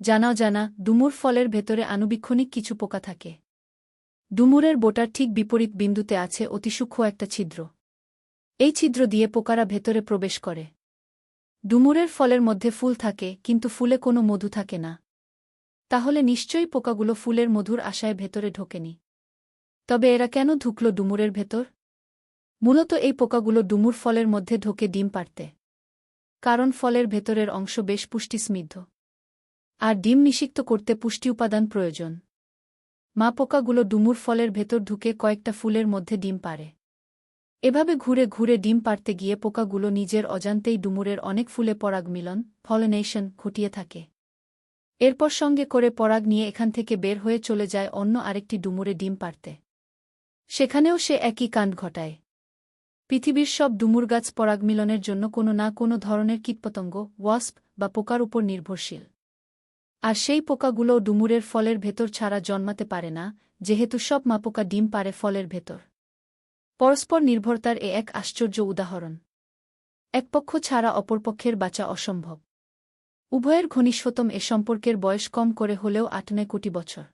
জানাও জানা, ডুমুর ফলের ভেতরে আনুবীক্ষণিক কিছু পোকা থাকে। ডুমুরের বোটার ঠিক বিপরীত বিন্দুতে আছে অতি সূক্ষ্ম একটা ছিদ্র। এই ছিদ্র দিয়ে পোকারা ভেতরে প্রবেশ করে। ডুমুরের ফলের মধ্যে ফুল থাকে, কিন্তু ফুলে কোনো মধু থাকে না। তাহলে নিশ্চয়ই পোকাগুলো ফুলের মধুর আশায় ভেতরে ঢোকেনি। তবে এরা কেন ঢুকল ডুমুরের ভেতর? মূলত এই পোকাগুলো ডুমুর ফলের মধ্যে ঢোকে ডিম পারতে কারণ ফলের ভেতরের অংশ বেশ পুষ্টিসমৃদ্ধ আর ডিম নিষিক্ত করতে পুষ্টি উপাদান প্রয়োজন। মা পোকাগুলো ডুমুর ফলের ভেতর ঢুকে কয়েকটা ফুলের মধ্যে ডিম পারে এভাবে ঘুরে ঘুরে ডিম পারতে গিয়ে পোকাগুলো নিজের অজান্তেই ডুমুরের অনেক ফুলে পরাগ মিলন ফলনেশন ঘটিয়ে থাকে। এরপর সঙ্গে করে পরাগ নিয়ে এখান থেকে বের হয়ে চলে যায় অন্য আরেকটি ডুমুরে ডিম পারতে সেখানেও সে একই কাণ্ড ঘটায়। পৃথিবীর সব ডুমুর গাছ পরাগ মিলনের জন্য কোনো না কোনো ধরনের কীটপতঙ্গ, ওয়াস্প বা পোকার উপর নির্ভরশীল। আর সেই পোকাগুলো ডুমুরের ফলের ভেতর ছাড়া জন্মাতে পারে না, যেহেতু সব মাপোকা ডিম পারে ফলের ভেতর। পরস্পর নির্ভরতার এ এক আশ্চর্য উদাহরণ। এক পক্ষ ছাড়া অপরপক্ষের বাঁচা অসম্ভব। উভয়ের ঘনিষ্ঠতম এ সম্পর্কের বয়স কম করে হলেও আট নয় কোটি বছর।